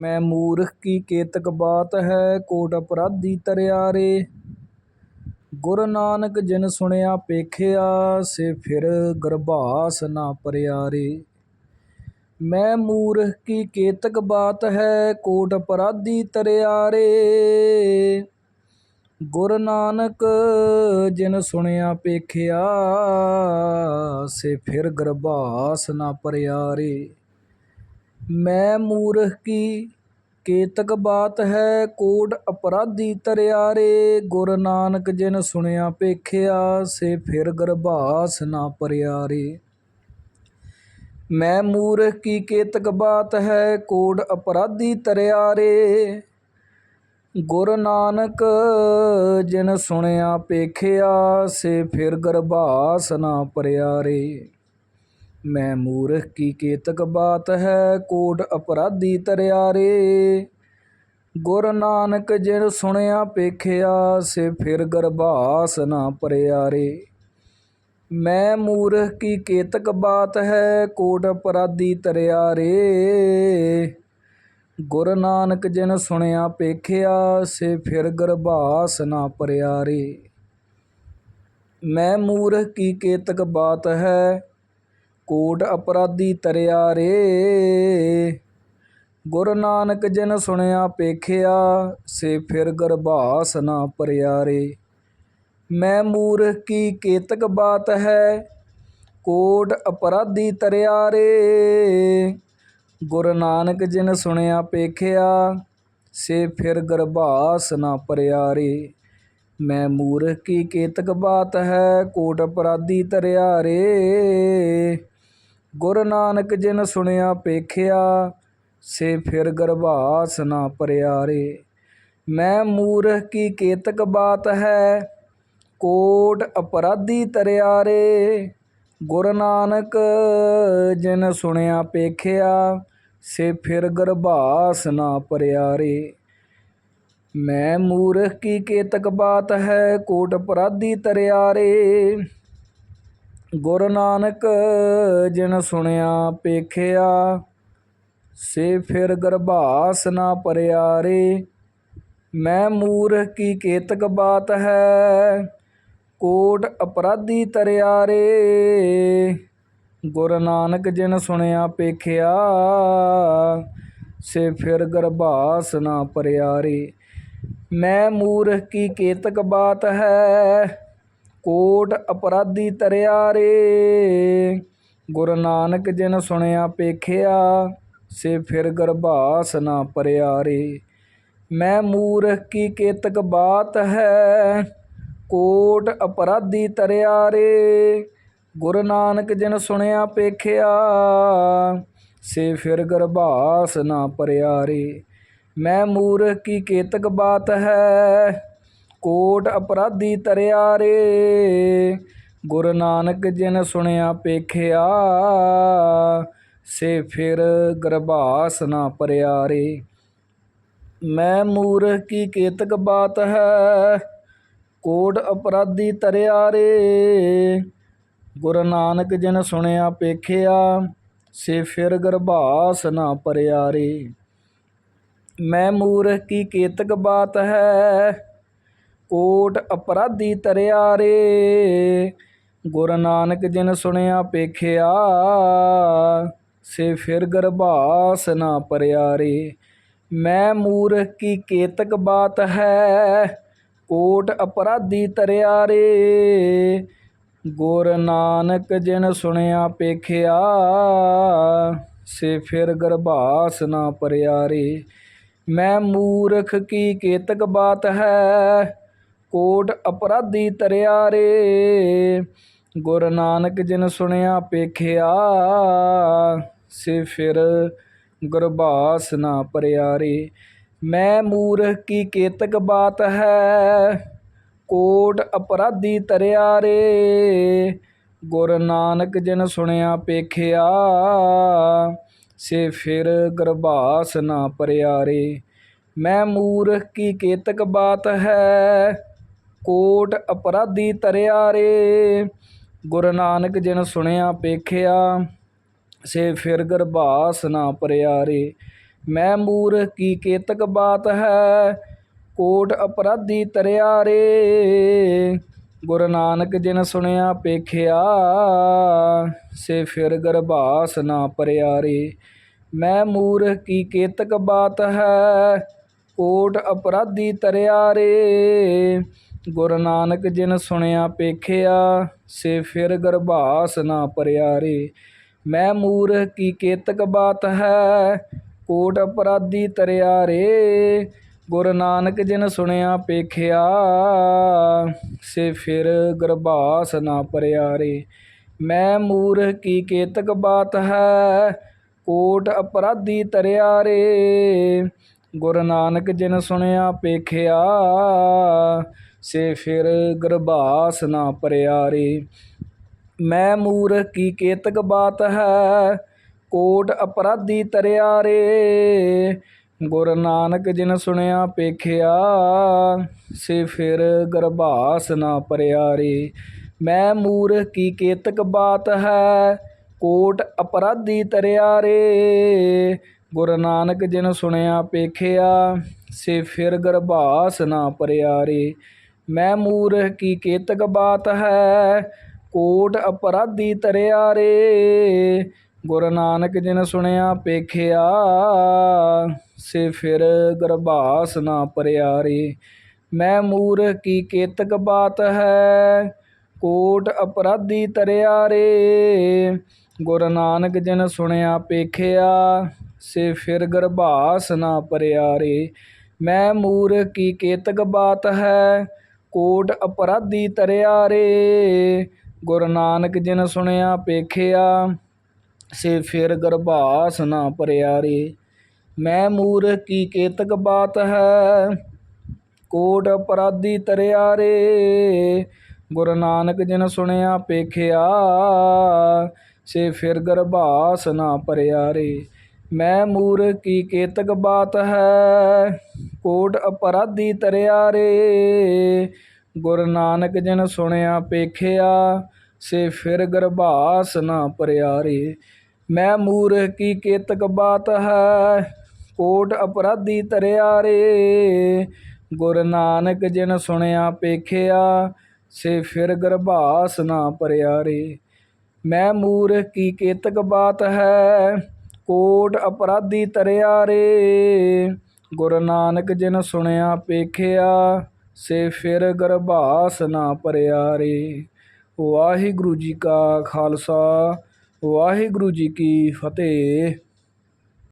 ਮੈਂ ਮੂਰਖ ਕੀ ਕੇਤਕ ਬਾਤ ਹੈ ਕੋਟ ਅਪਰਾਧੀ ਤਰਿਆਰੇ ਗੁਰੂ ਨਾਨਕ ਜਿਨ ਸੁਣਿਆ ਪੇਖਿਆ ਸੇ ਫਿਰ ਗਰਭਾਸ ਨਾ ਪਰਿਆਰੇ ਮੈਂ ਮੂਰਖ ਕੀ ਕੇਤਕ ਬਾਤ ਹੈ ਕੋਟ ਅਪਰਾਧੀ ਤਰਿਆਰੇ ਗੁਰੂ ਨਾਨਕ ਜਿਨ ਸੁਣਿਆ ਪੇਖਿਆ ਸੇ ਫਿਰ ਗਰਭਾਸ ਨਾ ਪਰਿਆਰੇ ਮੈਂ ਮੂਰਖ ਕੀ ਕੇਤਕ ਬਾਤ ਹੈ ਕੋਟ ਅਪਰਾਧੀ ਤਰਿਆਰੇ ਗੁਰੂ ਨਾਨਕ ਜਿਨ ਸੁਣਿਆ ਪੇਖਿਆ ਸੇ ਫਿਰ ਗਰਭਾਸ ਨਾ ਪਰਿਆਰੇ ਮੈਂ ਮੂਰਖ ਕੀ ਕੇਤਕ ਬਾਤ ਹੈ ਕੋਟ ਅਪਰਾਧੀ ਤਰਿਆਰੇ ਗੁਰੂ ਨਾਨਕ ਜਿਨ ਸੁਣਿਆ ਪੇਖਿਆ ਸੇ ਫਿਰ ਗਰਭਾਸ ਨਾ ਪਰਿਆਰੇ ਮੈਂ ਮੂਰਖ ਕੀ ਕੇਤਕ ਬਾਤ ਹੈ ਕੋਟ ਅਪਰਾਧੀ ਤਰਿਆਰੇ ਗੁਰੂ ਨਾਨਕ ਜਿਨ ਸੁਣਿਆ ਪੇਖਿਆ ਸੇ ਫਿਰ ਗਰਭਾਸ ਨਾ ਪਰਿਆਰੇ ਮੈਂ ਮੂਰਖ ਕੀ ਕੇਤਕ ਬਾਤ ਹੈ ਕੋਟ ਅਪਰਾਧੀ ਤਰਿਆਰੇ ਗੁਰੂ ਨਾਨਕ ਜਿਨ ਸੁਣਿਆ ਪੇਖਿਆ ਸੇ ਫਿਰ ਗਰਭਾਸ ਨਾ ਪਰਿਆਰੇ ਮੈਂ ਮੂਰਖ ਕੀ ਕੇਤਕ ਬਾਤ ਹੈ ਕੋਟ ਅਪਰਾਧੀ ਤਰਿਆਰੇ ਗੁਰੂ ਨਾਨਕ ਜਿਨ ਸੁਣਿਆ ਪੇਖਿਆ, ਸੇ ਫਿਰ ਗਰਭਾਸ ਨਾ ਪਰਿਆਰੇ ਮੈਂ ਮੂਰਖ ਕੀ ਕੇਤਕ ਬਾਤ ਹੈ, ਕੋਟ ਅਪਰਾਧੀ ਤਰਿਆਰੇ ਗੁਰੂ ਨਾਨਕ ਜਿਨ ਸੁਣਿਆ ਪੇਖਿਆ, ਸੇ ਫਿਰ ਗਰਭਾਸ ਨਾ ਪਰਿਆਰੇ ਮੈਂ ਮੂਰਖ ਕੀ ਕੇਤਕ ਬਾਤ ਹੈ, ਕੋਟ ਅਪਰਾਧੀ ਤਰਿਆਰੇ ਗੁਰ ਨਾਨਕ ਜਿਨ ਸੁਣਿਆ ਪੇਖਿਆ, ਸੇ ਫਿਰ ਗਰਭਾਸ ਨਾ ਪਰਿਆਰੇ। ਮੈਂ ਮੂਰਖ ਕੀ ਕੇਤਕ ਬਾਤ ਹੈ, ਕੋਟ ਅਪਰਾਧੀ ਤਰਿਆਰੇ। ਗੁਰ ਨਾਨਕ ਜਿਨ ਸੁਣਿਆ ਪੇਖਿਆ, ਸੇ ਫਿਰ ਗਰਭਾਸ ਨਾ ਪਰਿਆਰੇ। ਮੈਂ ਮੂਰਖ ਕੀ ਕੇਤਕ ਬਾਤ ਹੈ, ਕੋਟ ਅਪਰਾਧੀ ਤਰਿਆਰੇ। ਗੁਰੂ ਨਾਨਕ ਜਿਨ ਸੁਣਿਆ, ਪੇਖਿਆ, ਸੇ ਫਿਰ ਗਰਭਾਸ ਨਾ ਪਰਿਆਰੇ। ਮੈਂ ਮੂਰਖ ਕੀ ਕੇਤਕ ਬਾਤ ਹੈ, ਕੋਟ ਅਪਰਾਧੀ ਤਰਿਆਰੇ। ਗੁਰੂ ਨਾਨਕ ਜਿਨ ਸੁਣਿਆ, ਪੇਖਿਆ, ਸੇ ਫਿਰ ਗਰਭਾਸ ਨਾ ਪਰਿਆਰੇ। ਮੈਂ ਮੂਰਖ ਕੀ ਕੇਤਕ ਬਾਤ ਹੈ ਕੋਟ ਅਪਰਾਧੀ ਤਰਿਆਰੇ ਗੁਰੂ ਨਾਨਕ ਜਿਨ ਸੁਣਿਆ ਪੇਖਿਆ, ਸੇ ਫਿਰ ਗਰਭਾਸ ਨਾ ਪਰਿਆਰੇ ਮੈਂ ਮੂਰਖ ਕੀ ਕੇਤਕ ਬਾਤ ਹੈ? ਕੋਟ ਅਪਰਾਧੀ ਤਰਿਆਰੇ ਗੁਰੂ ਨਾਨਕ ਜਿਨ ਸੁਣਿਆ ਪੇਖਿਆ, ਸੇ ਫਿਰ ਗਰਭਾਸ ਨਾ ਪਰਿਆਰੇ ਮੈਂ ਮੂਰਖ ਕੀ ਕੇਤਕ ਬਾਤ ਹੈ? ਕੋਟ ਅਪਰਾਧੀ ਤਰਿਆ ਰੇ। ਗੁਰੂ ਨਾਨਕ ਜਿਨ ਸੁਣਿਆ ਪੇਖਿਆ, ਸੇ ਫਿਰ ਗਰਭਾਸ ਨਾ ਪਰਿਆਰੇ ਮੈਂ ਮੂਰਖ ਕੀ ਕੇਤਕ ਬਾਤ ਹੈ, ਕੋਟ ਅਪਰਾਧੀ ਤਰਿਆ ਰੇ। ਗੁਰੂ ਨਾਨਕ ਜਿਨ ਸੁਣਿਆ ਪੇਖਿਆ, ਸੇ ਫਿਰ ਗਰਭਾਸ ਨਾ ਪਰਿਆਰੇ ਮੈਂ ਮੂਰਖ ਕੀ ਕੇਤਕ ਬਾਤ ਹੈ ਕੋਟ ਅਪਰਾਧੀ ਤਰਿਆ ਰੇ। ਗੁਰੂ ਨਾਨਕ ਜਿਨ ਸੁਣਿਆ ਪੇਖਿਆ ਸੇ ਫਿਰ ਗਰਭਾਸ ਨਾ ਪਰਿਆਰੇ ਮੈਂ ਮੂਰਖ ਕੀ ਕੇਤਕ ਬਾਤ ਹੈ, ਕੋਟ ਅਪਰਾਧੀ ਤਰਿਆ ਰੇ। ਗੁਰੂ ਨਾਨਕ ਜਿਨ ਸੁਣਿਆ ਪੇਖਿਆ ਸੇ ਫਿਰ ਗਰਭਾਸ ਨਾ ਪਰਿਆਰੇ ਮੈਂ ਮੂਰਖ ਕੀ ਕੇਤਕ ਬਾਤ ਹੈ ਕੋਟ ਅਪਰਾਧੀ ਤਰਿਆ ਰੇ। ਗੁਰੂ ਨਾਨਕ ਜਿਨ ਸੁਣਿਆ ਪੇਖਿਆ, ਸੇ ਫਿਰ ਗਰਭਾਸ ਨਾ ਪਰਿਆਰੇ ਮੈਂ ਮੂਰਖ ਕੀ ਕੇਤਕ ਬਾਤ ਹੈ? ਕੋਟ ਅਪਰਾਧੀ ਤਰਿਆ ਰੇ। ਗੁਰੂ ਨਾਨਕ ਜਿਨ ਸੁਣਿਆ ਪੇਖਿਆ, ਸੇ ਫਿਰ ਗਰਭਾਸ ਨਾ ਪਰਿਆਰੇ ਮੈਂ ਮੂਰਖ ਕੀ ਕੇਤਕ ਬਾਤ ਹੈ? ਕੋਟ ਅਪਰਾਧੀ ਤਰਿਆਰੇ ਗੁਰੂ ਨਾਨਕ ਜਿਨ ਸੁਣਿਆ ਪੇਖਿਆ ਸੇ ਫਿਰ ਗਰਭਾਸ ਨਾ ਪਰਿਆਰੇ ਮੈਂ ਮੂਰ ਕੀ ਕੇਤਕ ਬਾਤ ਹੈ? ਕੋਟ ਅਪਰਾਧੀ ਤਰਿਆ ਰੇ। ਗੁਰੂ ਨਾਨਕ ਜਿਨ ਸੁਣਿਆ ਪੇਖਿਆ ਸੇ ਫਿਰ ਗਰਭਾਸ ਨਾ ਪਰਿਆ ਰੇ। ਮੈਂ ਮੂਰ ਕੀ ਕੇਤਕ ਬਾਤ ਹੈ? ਕੋਟ ਅਪਰਾਧੀ ਤਰਿਆ ਰੇ। ਗੁਰੂ ਨਾਨਕ ਜਿਨ ਸੁਣਿਆ ਪੇਖਿਆ, ਸੇ ਫਿਰ ਗਰਭਾਸ ਨਾ ਪਰਿਆ ਰੇ ਮੈਂ ਮੂਰਖ ਕੀ ਕੇਤਕ ਬਾਤ ਹੈ, ਕੋਟ ਅਪਰਾਧੀ ਤਰਿਆ ਰੇ ਗੁਰੂ ਨਾਨਕ ਜਿਨ ਸੁਣਿਆ ਪੇਖਿਆ, ਸੇ ਫਿਰ ਗਰਭਾਸ ਨਾ ਪਰਿਆ ਰੇ ਮੈਂ ਮੂਰਖ ਕੀ ਕੇਤਕ ਬਾਤ ਹੈ, ਕੋਟ ਅਪਰਾਧੀ ਤਰਿਆ ਰੇ ਗੁਰੂ ਨਾਨਕ ਜਿਨ ਸੁਣਿਆ ਪੇਖਿਆ ਸੇ ਫਿਰ ਗਰਭਾਸ ਨਾ ਪਰਿਆ ਰੇ ਮੈਂ ਮੂਰਖ ਕੀ ਕੇਤਕ ਬਾਤ ਹੈ? ਕੋਟ ਅਪਰਾਧੀ ਤਰਿਆ ਰੇ ਗੁਰੂ ਨਾਨਕ ਜਿਨ ਸੁਣਿਆ ਪੇਖਿਆ, ਸੇ ਫਿਰ ਗਰਭਾਸ ਨਾ ਪਰਿਆ ਰੇ ਮੈਂ ਮੂਰਖ ਕੀ ਕੇਤਕ ਬਾਤ ਹੈ? ਕੋਟ ਅਪਰਾਧੀ ਤਰਿਆ ਰੇ ਗੁਰੂ ਨਾਨਕ ਜਿਨ ਸੁਣਿਆ ਪੇਖਿਆ, ਸੇ ਫਿਰ ਗਰਭਾਸ ਨਾ ਪਰਿਆਰੇ। ਮੈਂ ਮੂਰਖ ਕੀ ਕੇਤਕ ਬਾਤ ਹੈ? ਕੋਟ ਅਪਰਾਧੀ ਤਰਿਆ ਰੇ। ਗੁਰੂ ਨਾਨਕ ਜਿਨ ਸੁਣਿਆ ਪੇਖਿਆ, ਸੇ ਫਿਰ ਗਰਭਾਸ ਨਾ ਪਰਿਆ ਰੇ। ਮੈਂ ਮੂਰਖ ਕੀ ਕੇਤਕ ਬਾਤ ਹੈ? ਕੋਟ ਅਪਰਾਧੀ ਤਰਿਆ ਰੇ। ਗੁਰੂ ਨਾਨਕ ਜਿਨ ਸੁਣਿਆ ਪੇਖਿਆ, ਸੇ ਫਿਰ ਗਰਭਾਸ ਨਾ ਪਰਿਆ ਰੇ। ਮੈਂ ਮੂਰਖ ਕੀ ਕੇਤਕ ਬਾਤ ਹੈ? ਕੋਟ ਅਪਰਾਧੀ ਤਰਿਆ ਰੇ। ਗੁਰੂ ਨਾਨਕ ਜਿਨ ਸੁਣਿਆ ਪੇਖਿਆ ਸੇ ਫਿਰ ਗਰਭਾਸ ਨਾ ਪਰਿਆ ਰੇ। ਮੈਂ ਮੂਰ ਕੀ ਕੇਤਕ ਬਾਤ ਹੈ? ਕੋਟ ਅਪਰਾਧੀ ਤਰਿਆ ਰੇ। ਗੁਰੂ ਨਾਨਕ ਜਿਨ ਸੁਣਿਆ ਪੇਖਿਆ ਸੇ ਫਿਰ ਗਰਭਾਸ ਨਾ ਪਰਿਆ ਰੇ। ਮੈਂ ਮੂਰ ਕੀ ਕੇਤਕ ਬਾਤ ਹੈ? ਕੋਟ ਅਪਰਾਧੀ ਤਰਿਆ ਰੇ। ਗੁਰੂ ਨਾਨਕ ਜਿਨ ਸੁਣਿਆ ਪੇਖਿਆ, ਸੇ ਫਿਰ ਗਰਭਾਸ ਨਾ ਪਰਿਆ ਰੇ। ਮੈਂ ਮੂਰਖ ਕੀ ਕੇਤਕ ਬਾਤ ਹੈ, ਕੋਟ ਅਪਰਾਧੀ ਤਰਿਆ ਰੇ। ਗੁਰੂ ਨਾਨਕ ਜਿਨ ਸੁਣਿਆ ਪੇਖਿਆ, ਸੇ ਫਿਰ ਗਰਭਾਸ ਨਾ ਪਰਿਆ ਰੇ। ਮੈਂ ਮੂਰਖ ਕੀ ਕੇਤਕ ਬਾਤ ਹੈ, ਕੋਟ ਅਪਰਾਧੀ ਤਰਿਆ ਰੇ। ਗੁਰੂ ਨਾਨਕ ਜਿਨ ਸੁਣਿਆ ਪੇਖਿਆ, ਸੇ ਫਿਰ ਗਰਭਾਸ ਨਾ ਭਰਿਆ ਰੇ। ਵਾਹਿਗੁਰੂ ਜੀ ਕਾ ਖਾਲਸਾ, ਵਾਹਿਗੁਰੂ ਜੀ ਕੀ ਫਤਿਹ।